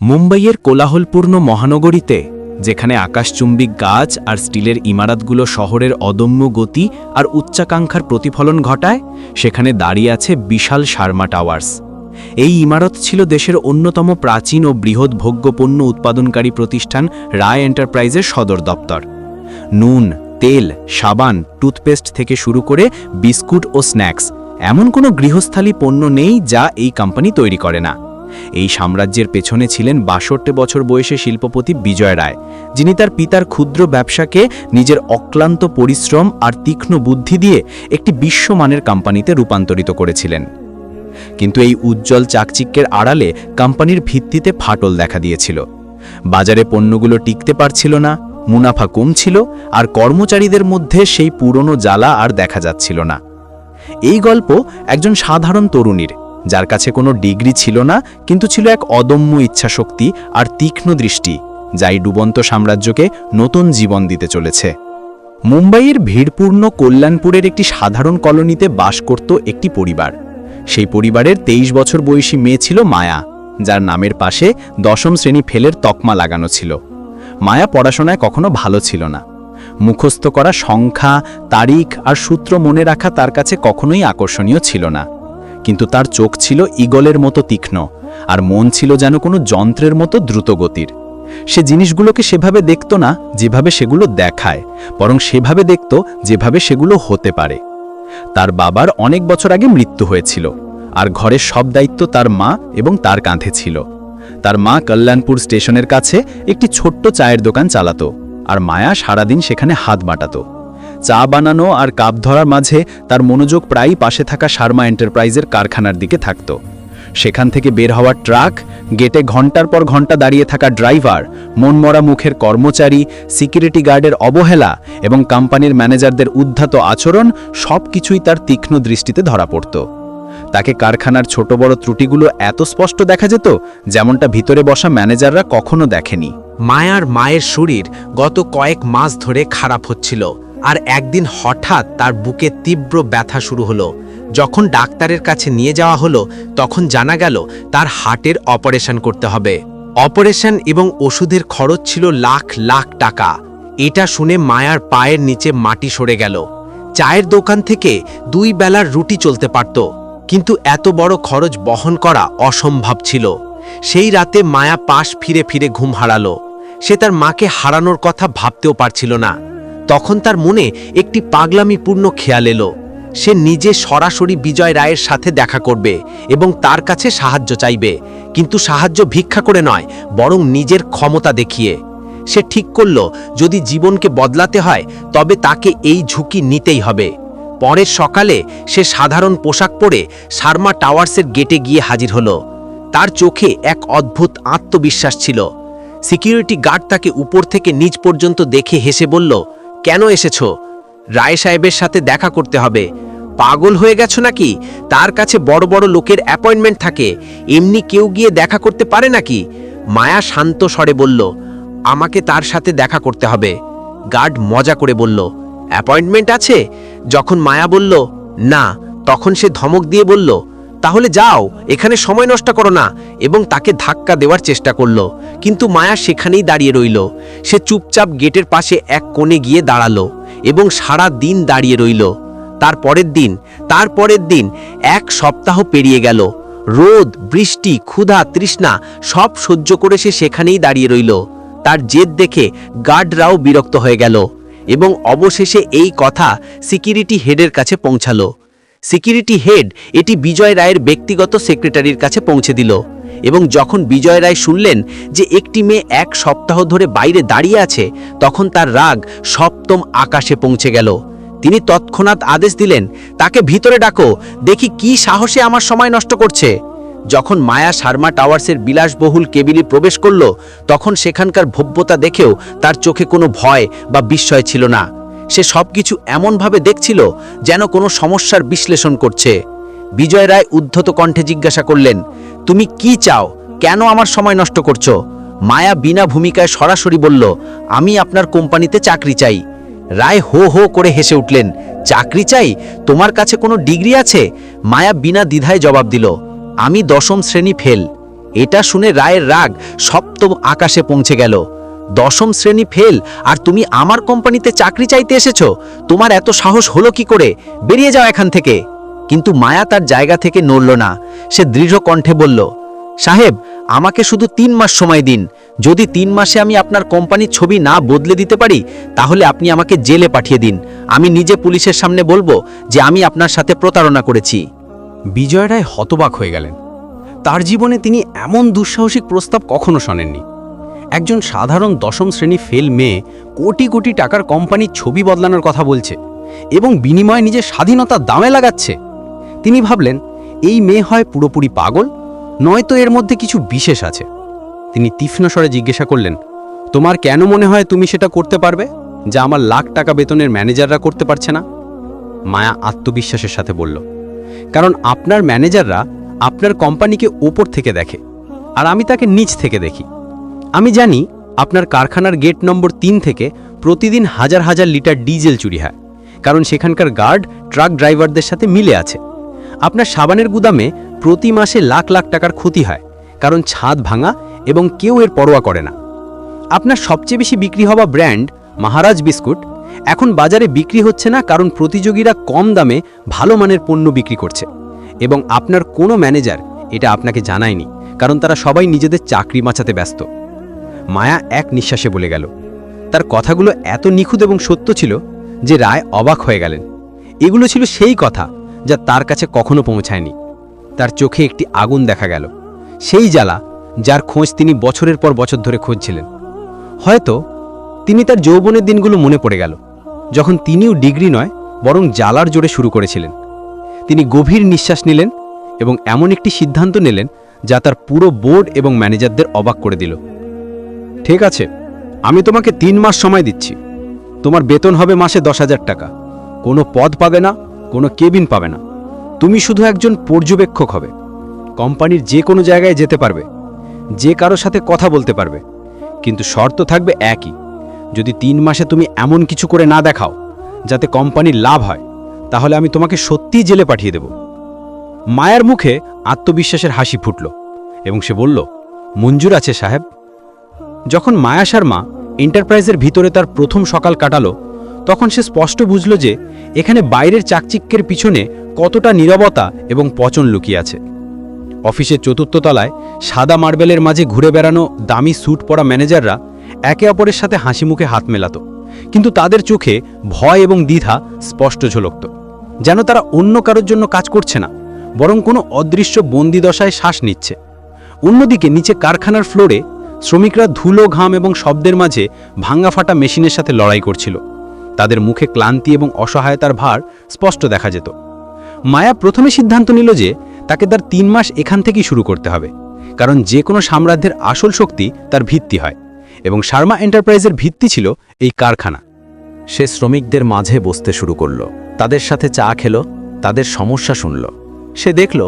মুম্বাইয়ের কোলাহলপূর্ণ মহানগরীতে, যেখানে আকাশচুম্বিক গাছ আর স্টিলের ইমারতগুলো শহরের অদম্য গতি আর উচ্চাকাঙ্ক্ষার প্রতিফলন ঘটায়, সেখানে দাঁড়িয়ে আছে বিশাল শার্মা টাওয়ার্স। এই ইমারত ছিল দেশের অন্যতম প্রাচীন ও বৃহৎ ভোগ্যপণ্য উৎপাদনকারী প্রতিষ্ঠান রায় এন্টারপ্রাইজের সদর দপ্তর। নুন, তেল, সাবান, টুথপেস্ট থেকে শুরু করে বিস্কুট ও স্ন্যাক্স, এমন কোনো গৃহস্থালী পণ্য নেই যা এই কোম্পানি তৈরি করে না। এই সাম্রাজ্যের পেছনে ছিলেন বাষট্টি বছর বয়সে শিল্পপতি বিজয় রায়, যিনি তার পিতার ক্ষুদ্র ব্যবসাকে নিজের অক্লান্ত পরিশ্রম আর তীক্ষ্ণ বুদ্ধি দিয়ে একটি বিশ্বমানের কোম্পানিতে রূপান্তরিত করেছিলেন। কিন্তু এই উজ্জ্বল চাকচিক্যের আড়ালে কোম্পানির ভিত্তিতে ফাটল দেখা দিয়েছিল। বাজারে পণ্যগুলো টিকতে পারছিল না, মুনাফা কম ছিল আর কর্মচারীদের মধ্যে সেই পুরনো জ্বালা আর দেখা যাচ্ছিল না। এই গল্প একজন সাধারণ তরুণীর যার কাছে কোনো ডিগ্রি ছিল না, কিন্তু ছিল এক অদম্য ইচ্ছাশক্তি আর তীক্ষ্ণ দৃষ্টি যাই ডুবন্ত সাম্রাজ্যকে নতুন জীবন দিতে চলেছে। মুম্বাইয়ের ভিড়পূর্ণ কল্যাণপুরের একটি সাধারণ কলোনিতে বাস করত একটি পরিবার। সেই পরিবারের তেইশ বছর বয়সী মেয়ে ছিল মায়া, যার নামের পাশে দশম শ্রেণি ফেলের তকমা লাগানো ছিল। মায়া পড়াশোনায় কখনো ভালো ছিল না। মুখস্থ করা সংখ্যা, তারিখ আর সূত্র মনে রাখা তার কাছে কখনোই আকর্ষণীয় ছিল না। কিন্তু তার চোখ ছিল ইগলের মতো তীক্ষ্ণ আর মন ছিল যেন কোনো যন্ত্রের মতো দ্রুতগতির। সে জিনিসগুলোকে সেভাবে দেখত না, যেভাবে সেগুলো দেখায়, বরং সেভাবে দেখত যেভাবে সেগুলো হতে পারে। তার বাবার অনেক বছর আগে মৃত্যু হয়েছিল আর ঘরের সব দায়িত্ব তার মা এবং তার কাঁধে ছিল। তার মা কল্যাণপুর স্টেশনের কাছে একটি ছোট্ট চায়ের দোকান চালাতো আর মায়া সারাদিন সেখানে হাত বাটাতো। চা বানানো আর কাপ ধরার মাঝে তার মনোযোগ প্রায়ই পাশে থাকা শার্মা এন্টারপ্রাইজের কারখানার দিকে থাকত। সেখান থেকে বের হওয়ার ট্রাক, গেটে ঘণ্টার পর ঘণ্টা দাঁড়িয়ে থাকা ড্রাইভার, মনমরা মুখের কর্মচারী, সিকিউরিটি গার্ডের অবহেলা এবং কোম্পানির ম্যানেজারদের উদ্ধাত আচরণ সব কিছুই তার তীক্ষ্ণ দৃষ্টিতে ধরা পড়ত। তাকে কারখানার ছোট বড় ত্রুটিগুলো এত স্পষ্ট দেখা যেত যেমনটা ভিতরে বসা ম্যানেজাররা কখনো দেখেনি। মায়ার মায়ের শরীর গত কয়েক মাস ধরে খারাপ হচ্ছিল। আর একদিন হঠাৎ তার বুকে তীব্র ব্যথা শুরু হলো। যখন ডাক্তারের কাছে নিয়ে যাওয়া হলো, তখন জানা গেল তার হার্টের অপারেশন করতে হবে। অপারেশন এবং ওষুধের খরচ ছিল লাখ লাখ টাকা। এটা শুনে মায়ার পায়ের নিচে মাটি সরে গেল। চায়ের দোকান থেকে দুই বেলার রুটি চলতে পারত, কিন্তু এত বড় খরচ বহন করা অসম্ভব ছিল। সেই রাতে মায়া পাশ ফিরে ফিরে ঘুম হারালো। সে তার মাকে হারানোর কথা ভাবতেও পারছিল না। তখন তার মনে একটি পাগলামিপূর্ণ খেয়াল এলো। সে নিজে সরাসরি বিজয় রায়ের সাথে দেখা করবে এবং তার কাছে সাহায্য চাইবে। কিন্তু সাহায্য ভিক্ষা করে নয়, বরং নিজের ক্ষমতা দেখিয়ে। সে ঠিক করল, যদি জীবনকে বদলাতে হয়, তবে তাকে এই ঝুঁকি নিতেই হবে। পরের সকালে সে সাধারণ পোশাক পরে শার্মা টাওয়ার্সের গেটে গিয়ে হাজির হলো। তার চোখে এক অদ্ভুত আত্মবিশ্বাস ছিল। সিকিউরিটি গার্ড তাকে উপর থেকে নিচ পর্যন্ত দেখে হেসে বলল কেন এসেছ? রায় সাহেবের সাথে দেখা করতে হবে। পাগল হয়ে গেছো নাকি? তার কাছে বড় বড় লোকের অ্যাপয়েন্টমেন্ট থাকে। এমনি কেউ গিয়ে দেখা করতে পারে নাকি? মায়া শান্ত স্বরে বলল, আমাকে তার সাথে দেখা করতে হবে। গার্ড মজা করে বলল, অ্যাপয়েন্টমেন্ট আছে? যখন মায়া বলল, না, তখন সে ধমক দিয়ে বলল তাহলে যাও, এখানে সময় নষ্ট করো না। এবং তাকে ধাক্কা দেওয়ার চেষ্টা করল। কিন্তু মায়া সেখানেই দাঁড়িয়ে রইল। সে চুপচাপ গেটের পাশে এক কোণে গিয়ে দাঁড়াল এবং সারা দিন দাঁড়িয়ে রইল। তার পরের দিন, তার পরের দিন এক সপ্তাহ পেরিয়ে গেল। রোদ, বৃষ্টি, ক্ষুধা, তৃষ্ণা সব সহ্য করে সে সেখানেই দাঁড়িয়ে রইল। তার জেদ দেখে গার্ডরাও বিরক্ত হয়ে গেল এবং অবশেষে এই কথা সিকিউরিটি হেডের কাছে পৌঁছালো। সিকিউরিটি হেড এটি বিজয় রায়ের ব্যক্তিগত সেক্রেটারির কাছে পৌঁছে দিল। এবং যখন বিজয় রায় শুনলেন যে একটি মেয়ে এক সপ্তাহ ধরে বাইরে দাঁড়িয়ে আছে, তখন তার রাগ সপ্তম আকাশে পৌঁছে গেল। তিনি তৎক্ষণাৎ আদেশ দিলেন, তাকে ভিতরে ডাকো, দেখি কি সাহসে আমার সময় নষ্ট করছে। যখন মায়া শার্মা টাওয়ার্সের বিলাসবহুল কেবিলি প্রবেশ করল, তখন সেখানকার ভব্যতা দেখেও তার চোখে কোনো ভয় বা বিস্ময় ছিল না। সে সবকিছু এমনভাবে দেখছিল যেন কোনো সমস্যার বিশ্লেষণ করছে। বিজয় রায় উদ্ধত কণ্ঠে জিজ্ঞাসা করলেন, তুমি কি চাও? কেন আমার সময় নষ্ট করছ? মায়া বিনা ভূমিকায় সরাসরি বলল, আমি আপনার কোম্পানিতে চাকরি চাই। রায় হো হো করে হেসে উঠলেন, চাকরি চাই? তোমার কাছে কোনো ডিগ্রি আছে? মায়া বিনা দ্বিধায় জবাব দিল, আমি দশম শ্রেণি ফেল। এটা শুনে রায়ের রাগ সপ্তম আকাশে পৌঁছে গেল। দশম শ্রেণি ফেল আর তুমি আমার কোম্পানিতে চাকরি চাইতে এসেছ। তোমার এত সাহস হলো কি করে? বেরিয়ে যাও এখান থেকে। কিন্তু মায়া তার জায়গা থেকে নড়ল না। সে দৃঢ় কণ্ঠে বলল, সাহেব, আমাকে শুধু তিন মাস সময় দিন। যদি তিন মাসে আমি আপনার কোম্পানির ছবি না বদলে দিতে পারি, তাহলে আপনি আমাকে জেলে পাঠিয়ে দিন। আমি নিজে পুলিশের সামনে বলব যে আমি আপনার সাথে প্রতারণা করেছি। বিজয় রায় হতবাক হয়ে গেলেন। তার জীবনে তিনি এমন দুঃসাহসিক প্রস্তাব কখনো শোনেননি। একজন সাধারণ দশম শ্রেণি ফেল মেয়ে কোটি কোটি টাকার কোম্পানির ছবি বদলানোর কথা বলছে এবং বিনিময়ে নিজের স্বাধীনতার দামে লাগাচ্ছে। তিনি ভাবলেন, এই মেয়ে হয় পুরোপুরি পাগল, নয়তো এর মধ্যে কিছু বিশেষ আছে। তিনি তীক্ষ্ণ স্বরে জিজ্ঞাসা করলেন, তোমার কেন মনে হয় তুমি সেটা করতে পারবে, যা আমার লাখ টাকা বেতনের ম্যানেজাররা করতে পারছে না? মায়া আত্মবিশ্বাসের সাথে বলল, কারণ আপনার ম্যানেজাররা আপনার কোম্পানিকে ওপর থেকে দেখে, আর আমি তাকে নিচ থেকে দেখি। আমি জানি আপনার কারখানার গেট নম্বর তিন থেকে প্রতিদিন হাজার হাজার লিটার ডিজেল চুরি হয়, কারণ সেখানকার গার্ড ট্রাক ড্রাইভারদের সাথে মিলে আছে। আপনার সাবানের গুদামে প্রতি মাসে লাখ লাখ টাকার ক্ষতি হয়, কারণ ছাদ ভাঙা এবং কেউ এর পরোয়া করে না। আপনার সবচেয়ে বেশি বিক্রি হওয়া ব্র্যান্ড মহারাজ বিস্কুট এখন বাজারে বিক্রি হচ্ছে না কারণ প্রতিযোগীরা কম দামে ভালো মানের পণ্য বিক্রি করছে এবং আপনার কোনো ম্যানেজার এটা আপনাকে জানায়নি, কারণ তারা সবাই নিজেদের চাকরি বাঁচাতে ব্যস্ত। মায়া এক নিঃশ্বাসে বলে গেল। তার কথাগুলো এত নিখুঁত এবং সত্য ছিল যে রায় অবাক হয়ে গেলেন। এগুলো ছিল সেই কথা যা তার কাছে কখনো পৌঁছায়নি। তার চোখে একটি আগুন দেখা গেল। সেই জ্বালা যার খোঁজ তিনি বছরের পর বছর ধরে খুঁজছিলেন। হয়তো তিনি তার যৌবনের দিনগুলো মনে পড়ে গেল, যখন তিনিও ডিগ্রি নয়, বরং জ্বালার জোরে শুরু করেছিলেন। তিনি গভীর নিঃশ্বাস নিলেন এবং এমন একটি সিদ্ধান্ত নিলেন যা তার পুরো বোর্ড এবং ম্যানেজারদের অবাক করে দিল। ঠিক আছে, আমি তোমাকে তিন মাস সময় দিচ্ছি। তোমার বেতন হবে মাসে দশ হাজার টাকা। কোনো পদ পাবে না, কোনো কেবিন পাবে না। তুমি শুধু একজন পর্যবেক্ষক হবে। কোম্পানির যে কোনো জায়গায় যেতে পারবে। যে কারও সাথে কথা বলতে পারবে। কিন্তু শর্ত থাকবে একই। যদি তিন মাসে তুমি এমন কিছু করে না দেখাও, যাতে কোম্পানির লাভ হয়, তাহলে আমি তোমাকে সত্যিই জেলে পাঠিয়ে দেব। মায়ের মুখে আত্মবিশ্বাসের হাসি ফুটল এবং সে বলল, মঞ্জুর আছে সাহেব। যখন মায়া শর্মা এন্টারপ্রাইজের ভিতরে তার প্রথম সকাল কাটালো, তখন সে স্পষ্ট বুঝল যে এখানে বাইরের চাকচিক্যের পিছনে কতটা নীরবতা এবং পচন লুকিয়ে আছে। অফিসের চতুর্থ তলায় সাদা মার্বেলের মাঝে ঘুরে বেড়ানো দামি স্যুট পরা ম্যানেজাররা একে অপরের সাথে হাসি মুখে হাত মেলাত, কিন্তু তাদের চোখে ভয় এবং দ্বিধা স্পষ্ট ঝলকত, যেন তারা অন্য কারোর জন্য কাজ করছে না, বরং কোনো অদৃশ্য বন্দিদশায় শ্বাস নিচ্ছে। অন্যদিকে নিচে কারখানার ফ্লোরে শ্রমিকরা ধুলো, ঘাম এবং শব্দের মাঝে ভাঙ্গা ফাটা মেশিনের সাথে লড়াই করছিল। তাদের মুখে ক্লান্তি এবং অসহায়তার ভার স্পষ্ট দেখা যেত। মায়া প্রথমে সিদ্ধান্ত নিল যে তাকে তার তিন মাস এখান থেকেই শুরু করতে হবে, কারণ যে কোনো সাম্রাজ্যের আসল শক্তি তার ভিত্তি হয় এবং শার্মা এন্টারপ্রাইজের ভিত্তি ছিল এই কারখানা। সে শ্রমিকদের মাঝে বসতে শুরু করল, তাদের সাথে চা খেল, তাদের সমস্যা শুনল। সে দেখল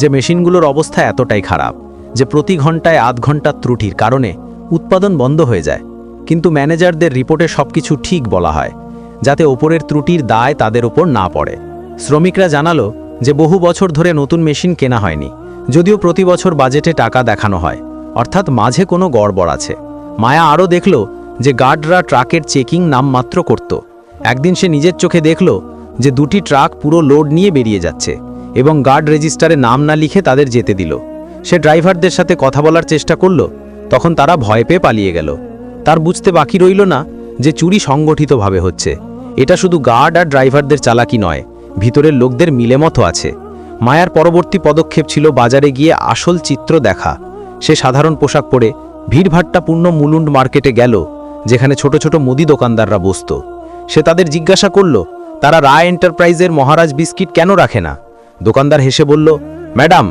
যে মেশিনগুলোর অবস্থা এতটাই খারাপ। যে প্রতি ঘন্টায় আধ ঘণ্টার ত্রুটির কারণে উৎপাদন বন্ধ হয়ে যায়। কিন্তু ম্যানেজারদের রিপোর্টে সবকিছু ঠিক বলা হয়, যাতে ওপরের ত্রুটির দায় তাদের ওপর না পড়ে। শ্রমিকরা জানালো যে বহু বছর ধরে নতুন মেশিন কেনা হয়নি, যদিও প্রতি বছর বাজেটে টাকা দেখানো হয়, অর্থাৎ মাঝে কোনো গড়বড় আছে। মায়া আরও দেখল যে গার্ডরা ট্রাকের চেকিং নামমাত্র করত। একদিন সে নিজের চোখে দেখল যে দুটি ট্রাক পুরো লোড নিয়ে বেরিয়ে যাচ্ছে এবং গার্ড রেজিস্টারে নাম না লিখে তাদের যেতে দিল। সে ড্রাইভারদের সাথে কথা বলার চেষ্টা করল, তখন তারা ভয় পেয়ে পালিয়ে গেল। তার বুঝতে বাকি রইল না যে চুরি সংগঠিতভাবে হচ্ছে। এটা শুধু গার্ড আর ড্রাইভারদের চালাকি নয়, ভিতরের লোকদের মিলেমতো আছে। মায়ার পরবর্তী পদক্ষেপ ছিল বাজারে গিয়ে আসল চিত্র দেখা। সে সাধারণ পোশাক পরে ভিড়ভাট্টাপূর্ণ মুলুন্ড মার্কেটে গেল, যেখানে ছোট ছোট মুদি দোকানদাররা বসত। সে তাদের জিজ্ঞাসা করল, তারা রায় এন্টারপ্রাইজের মহারাজ বিস্কিট কেন রাখে না? দোকানদার হেসে বলল, ম্যাডাম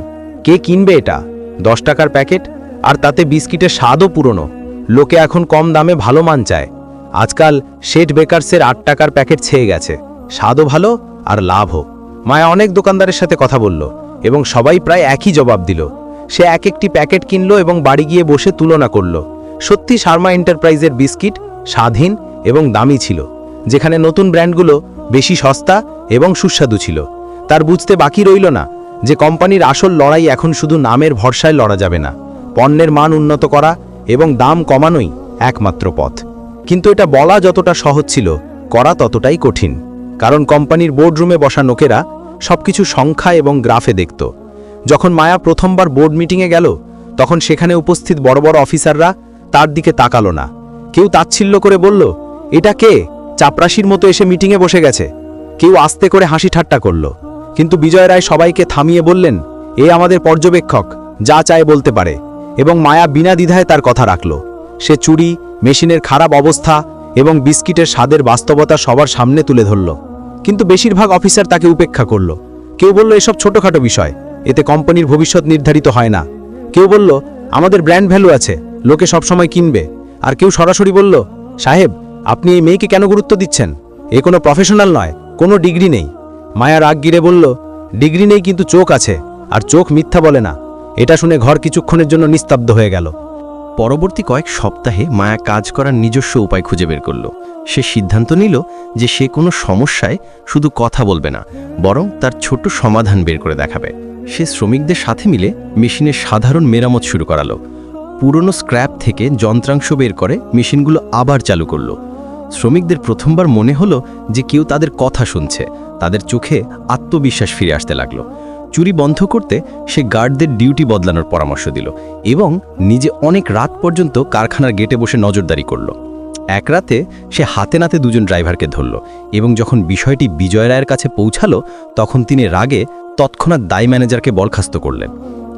কে কিনবে এটা? দশ টাকার প্যাকেট? আর তাতে বিস্কিটের স্বাদও পুরনো। লোকে এখন কম দামে ভালো মান চায়। আজকাল শেট বেকার্সের আট টাকার প্যাকেট ছেয়ে গেছে। স্বাদও ভালো আর লাভও। মায়া অনেক দোকানদারের সাথে কথা বলল এবং সবাই প্রায় একই জবাব দিল। সে এক একটি প্যাকেট কিনল এবং বাড়ি গিয়ে বসে তুলনা করল। সত্যি শার্মা এন্টারপ্রাইজের বিস্কিট স্বাধীন এবং দামি ছিল। যেখানে নতুন ব্র্যান্ডগুলো বেশি সস্তা এবং সুস্বাদু ছিল। তার বুঝতে বাকি রইল না। যে কোম্পানির আসল লড়াই এখন শুধু নামের ভরসায় লড়া যাবে না, পণ্যের মান উন্নত করা এবং দাম কমানোই একমাত্র পথ। কিন্তু এটা বলা যতটা সহজ ছিল, করা ততটাই কঠিন। কারণ কোম্পানির বোর্ডরুমে বসা লোকেরা সবকিছু সংখ্যা এবং গ্রাফে দেখত। যখন মায়া প্রথমবার বোর্ড মিটিংয়ে গেল, তখন সেখানে উপস্থিত বড় বড় অফিসাররা তার দিকে তাকালো না। কেউ তাচ্ছিল্য করে বলল, এটা কে? চাপরাশির মতো এসে মিটিংয়ে বসে গেছে। কেউ আস্তে করে হাসি ঠাট্টা করল। কিন্তু বিজয় রায় সবাইকে থামিয়ে বললেন, এ আমাদের পর্যবেক্ষক, যা চায় বলতে পারে। এবং মায়া বিনা দ্বিধায় তার কথা রাখল। সে চুরি, মেশিনের খারাপ অবস্থা এবং বিস্কিটের স্বাদের বাস্তবতা সবার সামনে তুলে ধরল। কিন্তু বেশিরভাগ অফিসার তাকে উপেক্ষা করল। কেউ বলল, এসব ছোটখাটো বিষয়, এতে কোম্পানির ভবিষ্যৎ নির্ধারিত হয় না। কেউ বলল, আমাদের ব্র্যান্ড ভ্যালু আছে, লোকে সবসময় কিনবে। আর কেউ সরাসরি বলল, সাহেব, আপনি এই মেয়েকে কেন গুরুত্ব দিচ্ছেন? এ কোনো প্রফেশনাল নয়, কোনো ডিগ্রি নেই। মায়া রাগ গিরে বলল, ডিগ্রি নেই কিন্তু চোখ আছে, আর চোখ মিথ্যা বলে না। এটা শুনে ঘর কিছুক্ষণের জন্য নিস্তব্ধ হয়ে গেল। পরবর্তী কয়েক সপ্তাহে মায়া কাজ করার নিজস্ব উপায় খুঁজে বের করল। সে সিদ্ধান্ত নিল যে সে কোনো সমস্যায় শুধু কথা বলবে না, বরং তার ছোট সমাধান বের করে দেখাবে। সে শ্রমিকদের সাথে মিলে মেশিনের সাধারণ মেরামত শুরু করালো। পুরনো স্ক্র্যাপ থেকে যন্ত্রাংশ বের করে মেশিনগুলো আবার চালু করল। শ্রমিকদের প্রথমবার মনে হলো যে কেউ তাদের কথা শুনছে, তাদের চোখে আত্মবিশ্বাস ফিরে আসতে লাগল। চুরি বন্ধ করতে সে গার্ডদের ডিউটি বদলানোর পরামর্শ দিল এবং নিজে অনেক রাত পর্যন্ত কারখানার গেটে বসে নজরদারি করল। এক রাতে সে হাতে নাতে দুজন ড্রাইভারকে ধরল এবং যখন বিষয়টি বিজয় রায়ের কাছে পৌঁছালো, তখন তিনি রাগে তৎক্ষণাৎ দায় ম্যানেজারকে বরখাস্ত করলেন।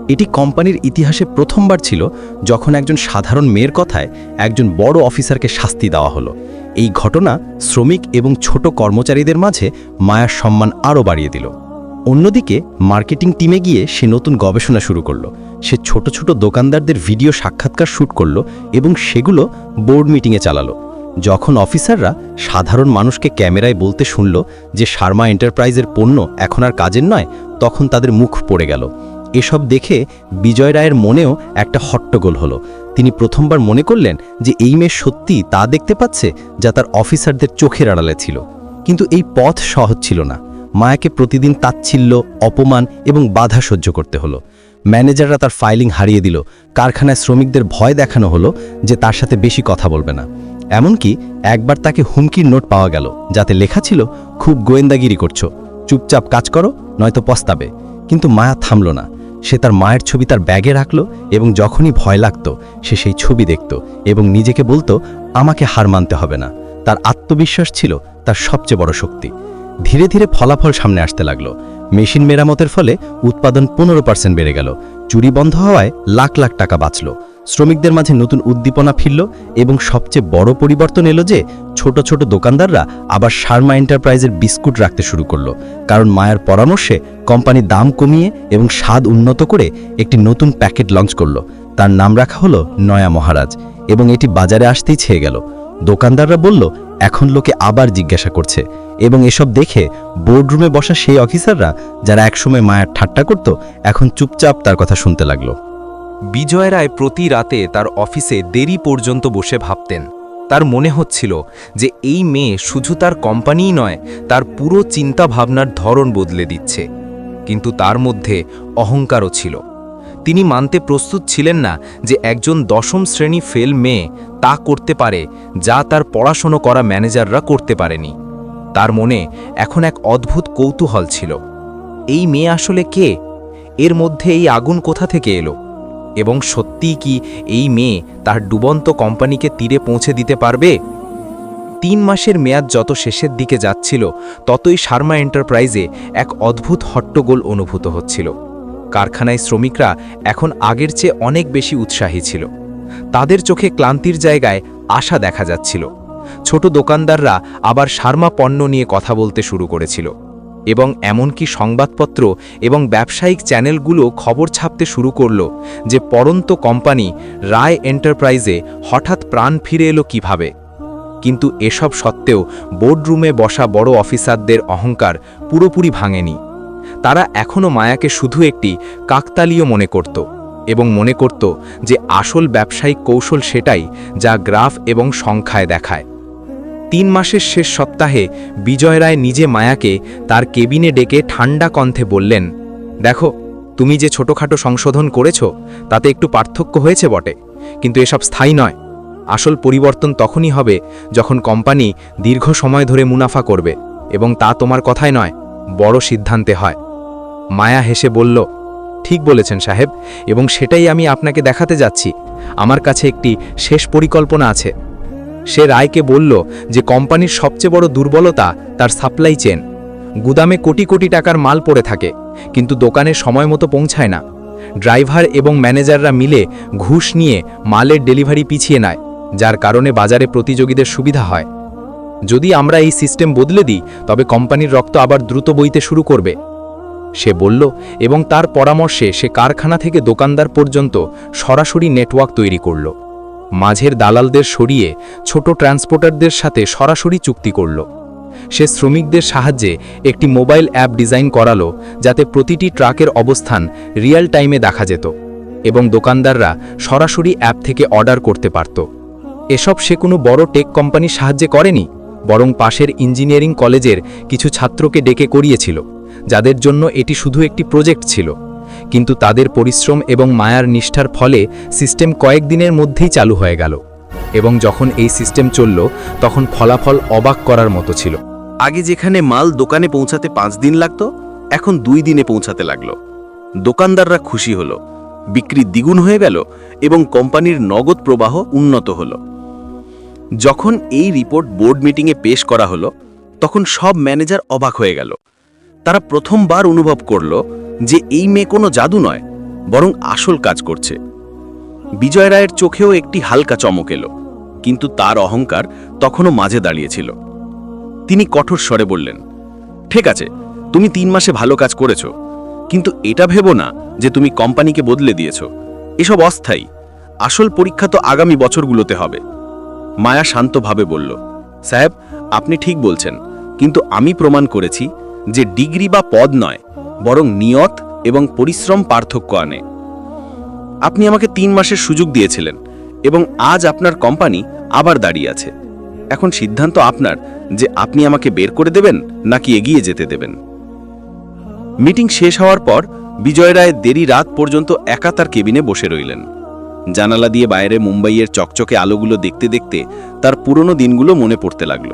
এটি কোম্পানির ইতিহাসে প্রথমবার ছিল যখন একজন সাধারণ মেয়ের কথায় একজন বড় অফিসারকে শাস্তি দেওয়া হলো। এই ঘটনা শ্রমিক এবং ছোট কর্মচারীদের মাঝে মায়ার সম্মান আরও বাড়িয়ে দিল। অন্যদিকে মার্কেটিং টিমে গিয়ে সে নতুন গবেষণা শুরু করল। সে ছোট ছোট দোকানদারদের ভিডিও সাক্ষাৎকার শ্যুট করল এবং সেগুলো বোর্ড মিটিংয়ে চালালো। যখন অফিসাররা সাধারণ মানুষকে ক্যামেরায় বলতে শুনল যে শার্মা এন্টারপ্রাইজের পণ্য এখন আর কাজের নয়, তখন তাদের মুখ পড়ে গেল। এসব দেখে বিজয় রায়ের মনেও একটা হট্টগোল হলো। তিনি প্রথমবার মনে করলেন যে এই মেয়ে সত্যি তা দেখতে পাচ্ছে যা তার অফিসারদের চোখের আড়ালে ছিল। কিন্তু এই পথ সহজ ছিল না। মায়াকে প্রতিদিন তাচ্ছিল্য, অপমান এবং বাধা সহ্য করতে হলো। ম্যানেজাররা তার ফাইলিং হারিয়ে দিল। কারখানায় শ্রমিকদের ভয় দেখানো হলো যে তার সাথে বেশি কথা বলবে না। এমনকি একবার তাকে হুমকির নোট পাওয়া গেল, যাতে লেখা ছিল, খুব গোয়েন্দাগিরি করছ। চুপচাপ কাজ করো, নয়তো পস্তাবে। কিন্তু মায়া থামল না। সে তার মায়ের ছবি তার ব্যাগে রাখল এবং যখনই ভয় লাগত, সে সেই ছবি দেখত এবং নিজেকে বলতো, আমাকে হার মানতে হবে না। তার আত্মবিশ্বাস ছিল তার সবচেয়ে বড় শক্তি। ধীরে ধীরে ফলাফল সামনে আসতে লাগল। মেশিন মেরামতের ফলে উৎপাদন পনেরো পার্সেন্ট বেড়ে গেল। চুরি বন্ধ হওয়ায় লাখ লাখ টাকা বাঁচল। শ্রমিকদের মাঝে নতুন উদ্দীপনা ফিরল এবং সবচেয়ে বড় পরিবর্তন এলো যে ছোট ছোট দোকানদাররা আবার শার্মা এন্টারপ্রাইজের বিস্কুট রাখতে শুরু করল। কারণ মায়ের পরামর্শে কোম্পানি দাম কমিয়ে এবং স্বাদ উন্নত করে একটি নতুন প্যাকেট লঞ্চ করল। তার নাম রাখা হলো নয়া মহারাজ এবং এটি বাজারে আসতেই ছেয়ে গেল। দোকানদাররা বলল, এখন লোকে আবার জিজ্ঞাসা করছে এবং এসব দেখে বোর্ডরুমে বসা সেই অফিসাররা, যারা একসময় মায়ের ঠাট্টা করত, এখন চুপচাপ তার কথা শুনতে লাগল। বিজয় রায় প্রতি রাতে তার অফিসে দেরি পর্যন্ত বসে ভাবতেন। তার মনে হচ্ছিল যে এই মেয়ে শুধু তার কোম্পানিই নয়, তার পুরো চিন্তা ভাবনার ধরন বদলে দিচ্ছে। কিন্তু তার মধ্যে অহংকারও ছিল। তিনি মানতে প্রস্তুত ছিলেন না যে একজন দশম শ্রেণি ফেল মেয়ে তা করতে পারে, যা তার পড়াশোনা করা ম্যানেজাররা করতে পারেনি। তার মনে এখন এক অদ্ভুত কৌতূহল ছিল। এই মেয়ে আসলে কে? এর মধ্যে এই আগুন কোথা থেকে এলো? এবং সত্যিই কি এই মেয়ে তার ডুবন্ত কোম্পানিকে তীরে পৌঁছে দিতে পারবে? তিন মাসের মেয়াদ যত শেষের দিকে যাচ্ছিল, ততই শার্মা এন্টারপ্রাইজে এক অদ্ভুত হট্টগোল অনুভূত হচ্ছিল। কারখানায় শ্রমিকরা এখন আগের চেয়ে অনেক বেশি উৎসাহী ছিল। তাদের চোখে ক্লান্তির জায়গায় আশা দেখা যাচ্ছিল। ছোট দোকানদাররা আবার শার্মা পণ্য নিয়ে কথা বলতে শুরু করেছিল এবং এমনকি সংবাদপত্র এবং ব্যবসায়িক চ্যানেলগুলো খবর ছাপতে শুরু করল যে পরন্ত কোম্পানি রায় এন্টারপ্রাইজে হঠাৎ প্রাণ ফিরে এলো কীভাবে। কিন্তু এসব সত্ত্বেও বোর্ডরুমে বসা বড় অফিসারদের অহংকার পুরোপুরি ভাঙেনি। তারা এখনও মায়াকে শুধু একটি কাকতালীয় মনে করত এবং মনে করত যে আসল ব্যবসায়িক কৌশল সেটাই যা গ্রাফ এবং সংখ্যায় দেখায়। তিন মাসের শেষ সপ্তাহে বিজয় রায় নিজে মায়াকে তার কেবিনে ডেকে ঠান্ডা কণ্ঠে বললেন, দেখো, তুমি যে ছোটখাটো সংশোধন করেছ, তাতে একটু পার্থক্য হয়েছে বটে, কিন্তু এসব স্থায়ী নয়। আসল পরিবর্তন তখনই হবে যখন কোম্পানি দীর্ঘ সময় ধরে মুনাফা করবে এবং তা তোমার কথাই নয়, বড় সিদ্ধান্তে হয়। মায়া হেসে বলল, ঠিক বলেছেন সাহেব, এবং সেটাই আমি আপনাকে দেখাতে যাচ্ছি। আমার কাছে একটি শেষ পরিকল্পনা আছে। সে রায়কে বলল যে কোম্পানির সবচেয়ে বড় দুর্বলতা তার সাপ্লাই চেন। গুদামে কোটি কোটি টাকার মাল পড়ে থাকে, কিন্তু দোকানে সময় মতো পৌঁছায় না। ড্রাইভার এবং ম্যানেজাররা মিলে ঘুষ নিয়ে মালের ডেলিভারি পিছিয়ে নেয়, যার কারণে বাজারে প্রতিযোগীদের সুবিধা হয়। যদি আমরা এই সিস্টেম বদলে দিই, তবে কোম্পানির রক্ত আবার দ্রুত বইতে শুরু করবে। সে বলল, এবং তার পরামর্শে সে কারখানা থেকে দোকানদার পর্যন্ত সরাসরি নেটওয়ার্ক তৈরি করল। মাঝের দালালদের সরিয়ে ছোট ট্রান্সপোর্টারদের সাথে সরাসরি চুক্তি করল। সে শ্রমিকদের সাহায্যে একটি মোবাইল অ্যাপ ডিজাইন করালো, যাতে প্রতিটি ট্রাকের অবস্থান রিয়েল টাইমে দেখা যেত এবং দোকানদাররা সরাসরি অ্যাপ থেকে অর্ডার করতে পারত। এসব সে কোনো বড় টেক কোম্পানির সাহায্যে করেনি, বরং পাশের ইঞ্জিনিয়ারিং কলেজের কিছু ছাত্রকে ডেকে করিয়েছিল। যাদের জন্য এটি শুধু একটি প্রজেক্ট ছিল, কিন্তু তাদের পরিশ্রম এবং মায়ার নিষ্ঠার ফলে সিস্টেম কয়েকদিনের মধ্যেই চালু হয়ে গেল এবং যখন এই সিস্টেম চলল, তখন ফলাফল অবাক করার মতো ছিল। আগে যেখানে মাল দোকানে পৌঁছাতে পাঁচ দিন লাগতো, এখন দুই দিনে পৌঁছাতে লাগল। দোকানদাররা খুশি হলো, বিক্রি দ্বিগুণ হয়ে গেল এবং কোম্পানির নগদ প্রবাহ উন্নত হলো। যখন এই রিপোর্ট বোর্ড মিটিংয়ে পেশ করা হলো, তখন সব ম্যানেজার অবাক হয়ে গেল। তারা প্রথমবার অনুভব করল যে এই মেয়ে কোনো জাদু নয়, বরং আসল কাজ করছে। বিজয় রায়ের চোখেও একটি হালকা চমক এলো, কিন্তু তার অহংকার তখনও মাঝে দাঁড়িয়েছিল। তিনি কঠোর স্বরে বললেন, ঠিক আছে, তুমি তিন মাসে ভালো কাজ করেছ, কিন্তু এটা ভেবো না যে তুমি কোম্পানিকে বদলে দিয়েছ। এসব অস্থায়ী। আসল পরীক্ষা তো আগামী বছরগুলোতে হবে। মায়া শান্তভাবে বলল, সাহেব, আপনি ঠিক বলছেন, কিন্তু আমি প্রমাণ করেছি যে ডিগ্রি বা পদ নয়, বরং নিয়ত এবং পরিশ্রম পার্থক্য আনে। আপনি আমাকে তিন মাসের সুযোগ দিয়েছিলেন এবং আজ আপনার কোম্পানি আবার দাঁড়িয়ে আছে। এখন সিদ্ধান্ত আপনার যে আপনি আমাকে বের করে দেবেন নাকি এগিয়ে যেতে দেবেন। মিটিং শেষ হওয়ার পর বিজয় রায় দেরি রাত পর্যন্ত একা তার কেবিনে বসে রইলেন। জানালা দিয়ে বাইরে মুম্বাইয়ের চকচকে আলোগুলো দেখতে দেখতে তার পুরনো দিনগুলো মনে পড়তে লাগল।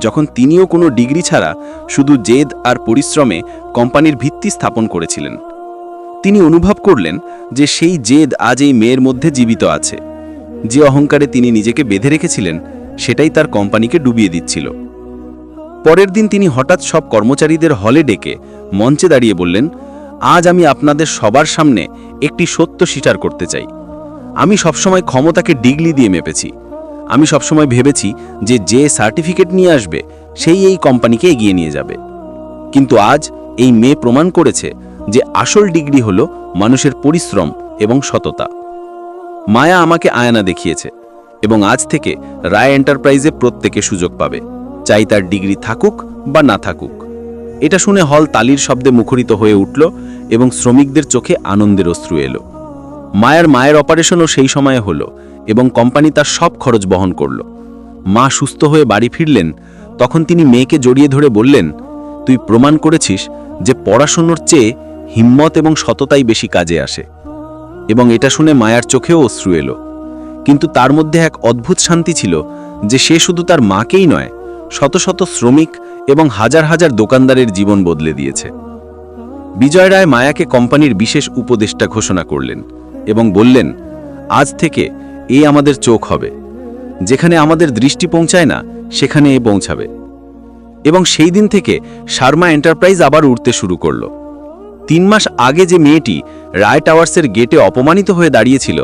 যখন তিনিও কোনো ডিগ্রি ছাড়া শুধু জেদ আর পরিশ্রমে কোম্পানির ভিত্তি স্থাপন করেছিলেন। তিনি অনুভব করলেন যে সেই জেদ আজ এই মেয়ের মধ্যে জীবিত আছে। যে অহংকারে তিনি নিজেকে বেঁধে রেখেছিলেন, সেটাই তার কোম্পানিকে ডুবিয়ে দিচ্ছিল। পরের দিন তিনি হঠাৎ সব কর্মচারীদের হলে ডেকে মঞ্চে দাঁড়িয়ে বললেন, আজ আমি আপনাদের সবার সামনে একটি সত্য স্বীকার করতে চাই। আমি সবসময় ক্ষমতাকে ডিগ্রি দিয়ে মেপেছি। আমি সবসময় ভেবেছি যে যে সার্টিফিকেট নিয়ে আসবে, সেই এই কোম্পানিকে এগিয়ে নিয়ে যাবে। কিন্তু আজ এই মেয়ে প্রমাণ করেছে যে আসল ডিগ্রি হল মানুষের পরিশ্রম এবং সততা। মায়া আমাকে আয়না দেখিয়েছে এবং আজ থেকে রায় এন্টারপ্রাইজে প্রত্যেকে সুযোগ পাবে, চাই তার ডিগ্রি থাকুক বা না থাকুক। এটা শুনে হল তালির শব্দে মুখরিত হয়ে উঠল এবং শ্রমিকদের চোখে আনন্দের অশ্রু এলো। মায়ের মায়ের অপারেশনও সেই সময়ে হলো এবং কোম্পানি তার সব খরচ বহন করল। মা সুস্থ হয়ে বাড়ি ফিরলেন, তখন তিনি মেয়েকে জড়িয়ে ধরে বললেন, তুই প্রমাণ করেছিস যে পড়াশোনার চেয়ে হিম্মত এবং সততাই বেশি কাজে আসে। এবং এটা শুনে মায়ার চোখেও অশ্রু এলো। কিন্তু তার মধ্যে এক অদ্ভুত শান্তি ছিল যে সে শুধু তার মাকেই নয়, শত শত শ্রমিক এবং হাজার হাজার দোকানদারের জীবন বদলে দিয়েছে। বিজয় রায় মায়াকে কোম্পানির বিশেষ উপদেষ্টা ঘোষণা করলেন এবং বললেন, আজ থেকে এই আমাদের চোখ হবে। যেখানে আমাদের দৃষ্টি পৌঁছায় না, সেখানে এ পৌঁছাবে। এবং সেই দিন থেকে শার্মা এন্টারপ্রাইজ আবার উঠতে শুরু করল। তিন মাস আগে যে মেয়েটি রায় টাওয়ার্সের গেটে অপমানিত হয়ে দাঁড়িয়েছিল,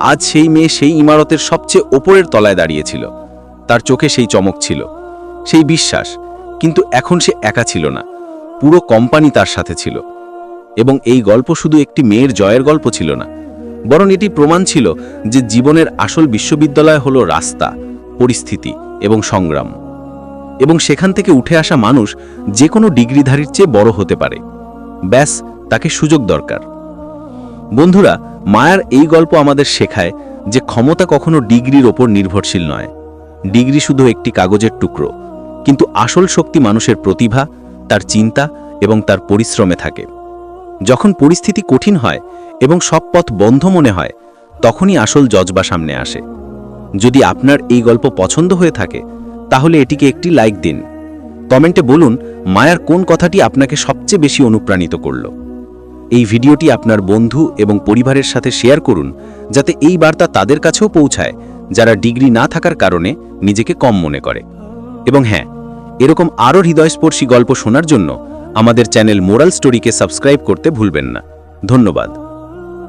আজ সেই মেয়ে সেই ইমারতের সবচেয়ে ওপরের তলায় দাঁড়িয়েছিল। তার চোখে সেই চমক ছিল, সেই বিশ্বাস, কিন্তু এখন সে একা ছিল না। পুরো কোম্পানি তার সাথে ছিল। এবং এই গল্প শুধু একটি মেয়ের জয়ের গল্প ছিল না বরং এটি প্রমাণ ছিল যে জীবনের আসল বিশ্ববিদ্যালয় হল রাস্তা, পরিস্থিতি এবং সংগ্রাম। এবং সেখান থেকে উঠে আসা মানুষ যে কোনো ডিগ্রিধারীর চেয়ে বড় হতে পারে। ব্যাস, তাকে সুযোগ দরকার। বন্ধুরা, মায়ার এই গল্প আমাদের শেখায় যে ক্ষমতা কখনো ডিগ্রির ওপর নির্ভরশীল নয়। ডিগ্রি শুধু একটি কাগজের টুকরো। কিন্তু আসল শক্তি মানুষের প্রতিভা, তার চিন্তা এবং তার পরিশ্রমে থাকে। যখন পরিস্থিতি কঠিন হয় এবং সব পথ বন্ধ মনে হয়, তখনই আসল জজবা সামনে আসে। যদি আপনার এই গল্প পছন্দ হয়ে থাকে, তাহলে এটিকে একটি লাইক দিন। কমেন্টে বলুন, মায়ার কোন কথাটি আপনাকে সবচেয়ে বেশি অনুপ্রাণিত করল? এই ভিডিওটি আপনার বন্ধু এবং পরিবারের সাথে শেয়ার করুন, যাতে এই বার্তা তাদের কাছেও পৌঁছায়, যারা ডিগ্রি না থাকার কারণে নিজেকে কম মনে করে। এবং হ্যাঁ এরকম আরও হৃদয়স্পর্শী গল্প শোনার জন্য আমাদের চ্যানেল মোরাল স্টোরিকে সাবস্ক্রাইব করতে ভুলবেন না। ধন্যবাদ।